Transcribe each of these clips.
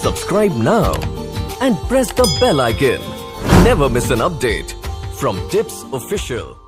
Subscribe now and press the bell icon. Never miss an update from Tips Official.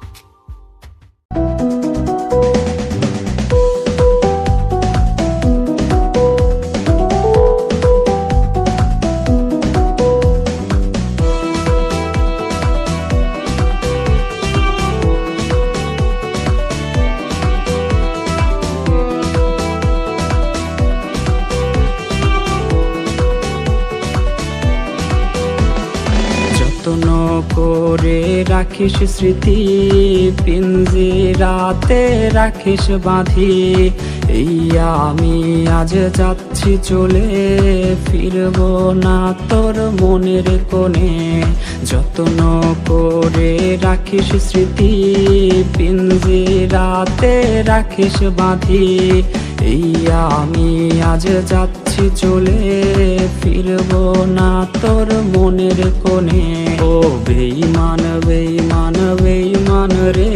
যত্ন করে রাখিস স্মৃতি, পিঞ্জি রাতে রাখিস বাঁধি। এই আমি আজ যাচ্ছি চলে, ফিরব না তোর মনের কোণে। যত্ন করে রাখিস স্মৃতি, পিঞ্জি রাতে রাখিস বাঁধি। এই আমি আজ যাচ্ছি, চলে ফিরব না তোর মনের কোণে। ও বেইমান বেইমান বেইমান রে,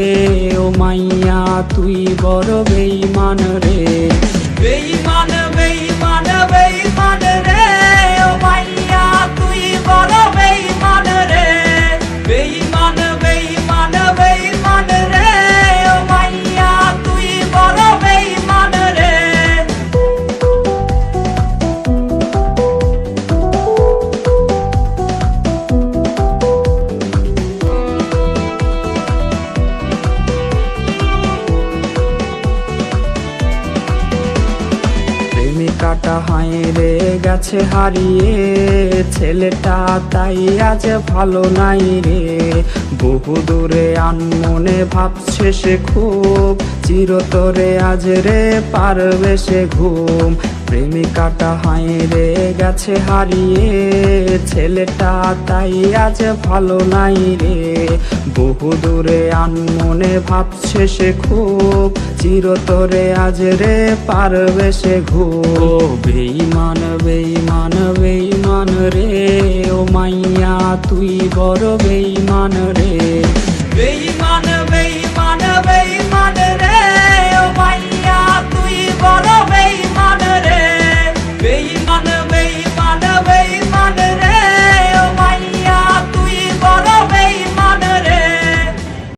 ও মাইয়া, তুই বড় বেইমান রে। বেইমান বেইমান বেইমান রে প্রেমিকাটা হাইরে গেছে হারিয়ে। ছেলেটা তাই আজ ভালো নাই রে। বহু দূরে আনমনে ভাবছে সে খুব চিরতরে আজ রে পারবে সে ঘুম। প্রেমিকাটা হাইরে গেছে হারিয়ে, ছেলেটা তাই আজ ভালো নাই রে। বহু দূরে আনমনে ভাবছে সে খুব, চিরতরে আজ রে পারবে সে ঘুম। বেইমান বেইমান বেইমান রে, ও মাইয়া তুই বড় বেইমান রে। বেইমান